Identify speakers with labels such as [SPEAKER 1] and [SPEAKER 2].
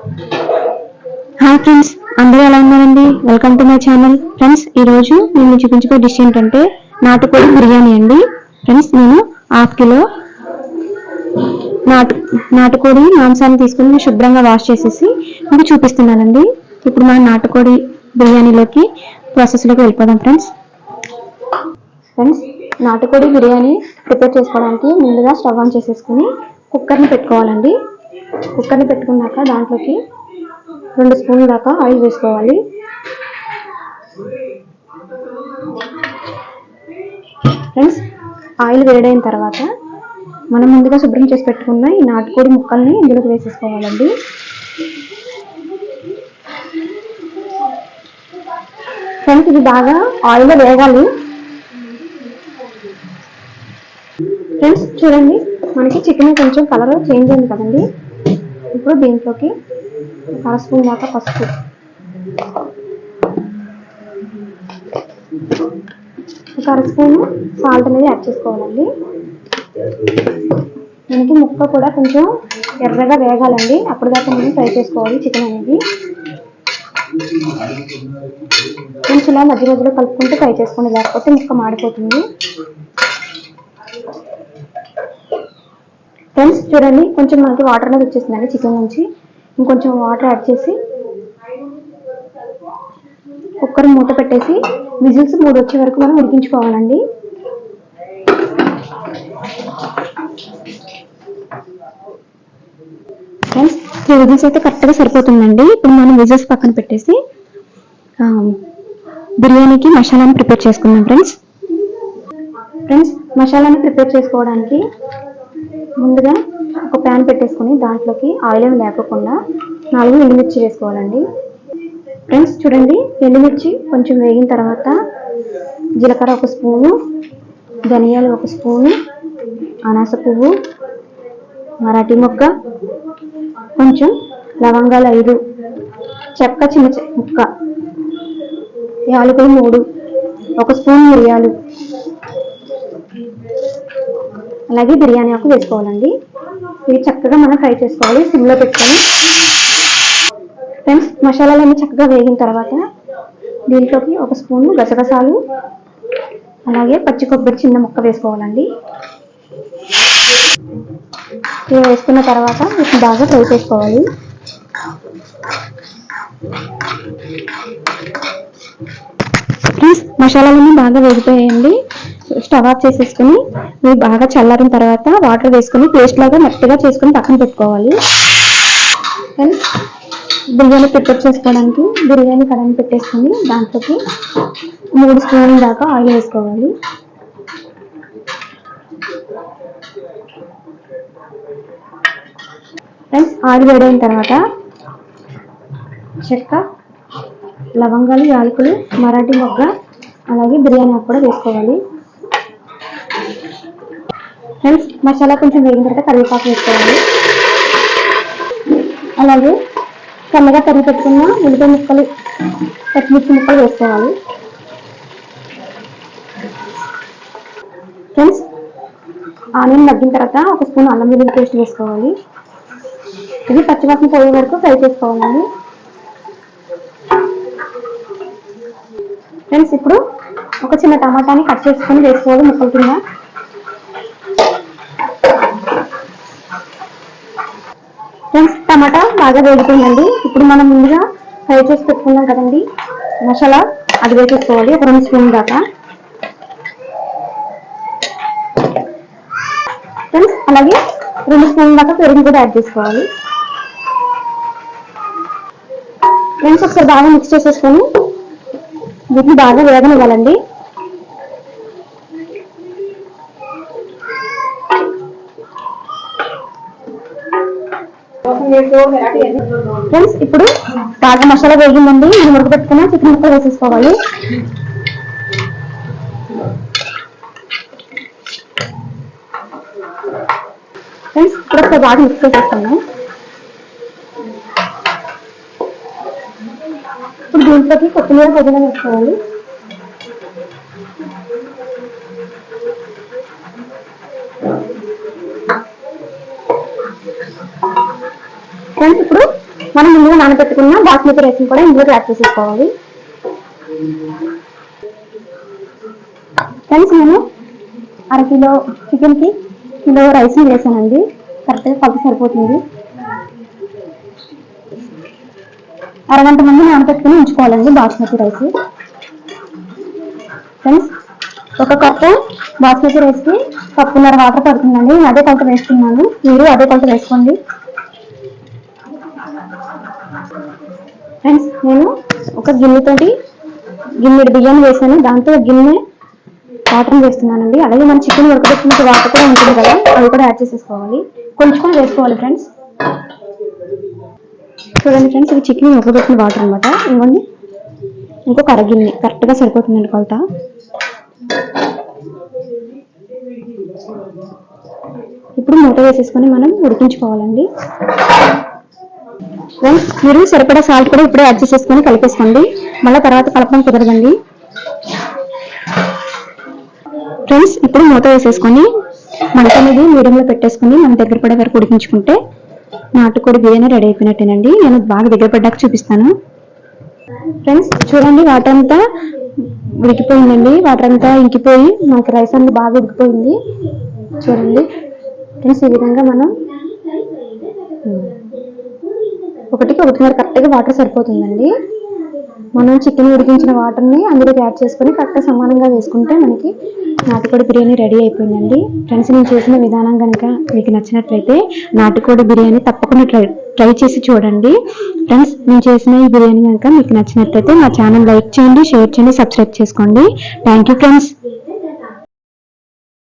[SPEAKER 1] Hi friends అందరూ ఎలా ఉన్నారండి? Welcome to my channel friends ఈరోజు నేను చూపించుకో డిష్ ఏంటంటే నాటుకోడి బిర్యానీ అండి. ఫ్రెండ్స్ నేను హాఫ్ కిలో నాటు నాటుకోడి మాంసాన్ని తీసుకుని శుభ్రంగా వాష్ చేసేసి మీకు చూపిస్తున్నానండి. ఇప్పుడు మన నాటుకోడి బిర్యానీలోకి ప్రాసెస్లోకి వెళ్ళిపోదాం ఫ్రెండ్స్ ఫ్రెండ్స్ నాటుకోడి బిర్యానీ ప్రిపేర్ చేసుకోవడానికి ముందుగా స్టవ్ ఆన్ చేసేసుకుని కుక్కర్ని పెట్టుకోవాలండి. కుక్కర్ని పెట్టుకున్నాక దాంట్లోకి రెండు స్పూన్ల దాకా ఆయిల్ వేసుకోవాలి. ఫ్రెండ్స్ ఆయిల్ వేడైన తర్వాత మనం ముందుగా శుభ్రం చేసి పెట్టుకున్న ఈ నాటుకోడి ముక్కల్ని ఇందులోకి వేసేసుకోవాలండి. ఫ్రెండ్స్ ఇది బాగా ఆయిల్లో వేగాలి. ఫ్రెండ్స్ చూడండి మనకి చికెన్ కొంచెం కలర్ చేంజ్ అయింది కదండి. ఇప్పుడు దీంట్లోకి అర స్పూన్ దాకా పసుపు. ఒక అర స్పూన్ సాల్ట్ అనేది యాడ్ చేసుకోవాలండి. మనకి ముక్క కూడా కొంచెం ఎర్రగా వేగాలండి. అప్పుడు దాకా మనం ఫ్రై చేసుకోవాలి చికెన్ అనేది. కొంచెం ఇలా మధ్య మధ్యలో కలుపుకుంటూ ఫ్రై చేసుకోండి. లేకపోతే ముక్క మాడిపోతుంది. ఫ్రెండ్స్ చూడండి కొంచెం మనకి వాటర్ అనేది వచ్చేసిందండి చికెన్ నుంచి. ఇంకొంచెం వాటర్ యాడ్ చేసి కుక్కర్ మూత పెట్టేసి విజిల్స్ మూడు వచ్చే వరకు మనం ఉడికించుకోవాలండి. ఫ్రెండ్స్ త్రీ విజిల్స్ అయితే కరెక్ట్గా సరిపోతుందండి. ఇప్పుడు మనం విజిల్స్ పక్కన పెట్టేసి బిర్యానీకి మసాలాని ప్రిపేర్ చేసుకుందాం ఫ్రెండ్స్ ఫ్రెండ్స్ మసాలాని ప్రిపేర్ చేసుకోవడానికి ముందుగా ఒక ప్యాన్ పెట్టేసుకొని దాంట్లోకి ఆయిల్ ఏమి లేకోకుండా నాలుగు ఎండుమిర్చి వేసుకోవాలండి. ఫ్రెండ్స్ చూడండి ఎండుమిర్చి కొంచెం వేగిన తర్వాత జీలకర్ర ఒక స్పూను ధనియాలు ఒక స్పూను అనాస పువ్వు మరాఠీ మొక్క కొంచెం లవంగాలు ఐదు చెక్క చిన్న ముక్క యాలకులు మూడు ఒక స్పూన్ మిరియాలు. అలాగే బిర్యానీ ఆకు వేసుకోవాలండి. ఇవి చక్కగా మనం ఫ్రై చేసుకోవాలి. సిమ్లో పెట్టుకొని. ఫ్రెండ్స్ మసాలాలన్నీ చక్కగా వేగిన తర్వాత దీంట్లోకి ఒక స్పూన్ గసగసాలు అలాగే పచ్చి కొబ్బరి చిన్న ముక్క వేసుకోవాలండి. ఇవి వేసుకున్న తర్వాత వీటిని బాగా ఫ్రై చేసుకోవాలి. ఫ్రెండ్స్ మసాలాలన్నీ బాగా వేగిపోయాయండి. స్టవ్ ఆఫ్ చేసేసుకుని ఇవి బాగా చల్లారిన తర్వాత వాటర్ వేసుకుని పేస్ట్ లాగా మెత్తగా చేసుకుని పక్కన పెట్టుకోవాలి. బిర్యానీ ప్రిపేర్ చేసుకోవడానికి బిర్యానీ కడాయి పెట్టేసుకొని దాంట్లోకి మూడు స్పూన్ల దాకా ఆయిల్ వేసుకోవాలి. ఫ్రెండ్స్ ఆయిల్ వేడైన తర్వాత చెక్క లవంగాలు యాలకులు మరాఠీ మొగ్గ అలాగే బిర్యానీ ఆకు కూడా వేసుకోవాలి. మసాలా కొంచెం వేగిన తర్వాత కరివేపాకు వేసుకోవాలి. అలాగే సన్నగా కర్రీ పెట్టుకున్న ఉల్లిపాయ ముక్కలు పచ్చిమిర్చి ముక్కలు వేసుకోవాలి. ఫ్రెండ్స్ ఆనియన్ మగ్గిన తర్వాత ఒక స్పూన్ అల్లం వెల్లుల్లి పేస్ట్ వేసుకోవాలి. ఇది పచ్చివాసన పోయే వరకు ఫ్రై చేసుకోవాలండి ఫ్రెండ్స్ ఇప్పుడు ఒక చిన్న టమాటాని కట్ చేసుకొని వేసుకోవాలి ముక్కల కింద ఫ్రెండ్స్ టమాటా బాగా వేగిపోయిందండి ఇప్పుడు మనం ముందుగా ఫ్రై చేసి పెట్టుకున్నాం కదండి. మసాలా అది వేసేసుకోవాలి. ఒక రెండు స్పూన్ దాకా. ఫ్రెండ్స్ అలాగే రెండు స్పూన్ దాకా పెరుగు కూడా యాడ్ చేసుకోవాలి. ఫ్రెండ్స్ ఒకసారి బాగా మిక్స్ చేసేసుకొని వీటిని బాగా వేగనివ్వాలండి. ఫ్రెండ్స్ ఇప్పుడు బాగా మసాలా వేగిందండి ఇది ఉడకబెట్టుకున్న చికెన్ ముక్కలు వేసేసుకోవాలి. ఫ్రెండ్స్ ఇప్పుడు ఒకసారి బాగా మిక్స్ చేసేసుకున్నాం ఇప్పుడు దీంట్లోకి కొత్తిమీర పుదీనా వేసుకోవాలి. ఫ్రెండ్స్ ఇప్పుడు మనం ముందుగా నానబెట్టుకున్న బాస్మతి రైస్ కూడా ఇందులో యాడ్ చేసేసుకోవాలి. ఫ్రెండ్స్ నేను అర కిలో చికెన్కి కిలో రైస్ వేసానండి. కరెక్ట్గా కొలత సరిపోతుంది. అరగంట ముందు నానబెట్టుకుని ఉంచుకోవాలండి బాస్మతి రైస్. ఫ్రెండ్స్ ఒక కప్పు బాస్మతి రైస్కి కప్పున్నర వాటర్ పడుతుందండి. నేను అదే కొలత వేసుకున్నాను మీరు అదే కొలత వేసుకోండి. ఫ్రెండ్స్ నేను ఒక గిన్నెతోటి గిన్నెడు బియ్యాన్ని వేసాను దాంతో గిన్నె వాటర్ వేస్తున్నానండి అలాగే మన చికెన్ ఉడకబెట్టిన వాటర్ కూడా ఉంటుంది కదా అవి కూడా యాడ్ చేసేసుకోవాలి. కొంచెం వేసుకోవాలి ఫ్రెండ్స్ చూడండి ఫ్రెండ్స్ ఇది చికెన్ ఉడకబెట్టిన వాటర్ అనమాట ఇవ్వండి ఇంకొక అరగిన్నె కరెక్ట్గా సరిపోతుందండి కొలత. ఇప్పుడు మూట వేసేసుకొని మనం ఉడికించుకోవాలండి. ఫ్రెండ్స్ మీరు సరిపడా సాల్ట్ కూడా ఇప్పుడే యాడ్ చేసేసుకొని కలిపేసుకోండి. మళ్ళీ తర్వాత కలపడం కుదరదండి. ఫ్రెండ్స్ ఇప్పుడు మూత వేసేసుకొని మనకు అనేది మీడియంలో పెట్టేసుకుని మన దగ్గర పడే వరకు ఉడికించుకుంటే నాటుకోడి బిర్యానీ రెడీ అయిపోయినట్టేనండి. నేను బాగా దగ్గర పడ్డాక చూపిస్తాను. ఫ్రెండ్స్ చూడండి వాటర్ అంతా ఉడికిపోయిందండి. వాటర్ అంతా ఇంకిపోయి మనకి రైస్ అంతా బాగా ఉడికిపోయింది. చూడండి. ఫ్రెండ్స్ ఈ విధంగా మనం ఒకటికి ఒకటిన్నర కరెక్ట్గా వాటర్ సరిపోతుందండి. మనం చికెన్ ఉడికించిన వాటర్ని అందులోకి యాడ్ చేసుకొని కరెక్ట్గా సమానంగా వేసుకుంటే మనకి నాటుకోడి బిర్యానీ రెడీ అయిపోయిందండి. ఫ్రెండ్స్ నేను చేసిన విధానం కనుక మీకు నచ్చినట్లయితే నాటుకోడి బిర్యానీ తప్పకుండా ట్రై ట్రై చేసి చూడండి. ఫ్రెండ్స్ నేను చేసిన ఈ బిర్యానీ కనుక మీకు నచ్చినట్లయితే మా ఛానల్ లైక్ చేయండి షేర్ చేయండి సబ్స్క్రైబ్ చేసుకోండి. Thank you friends.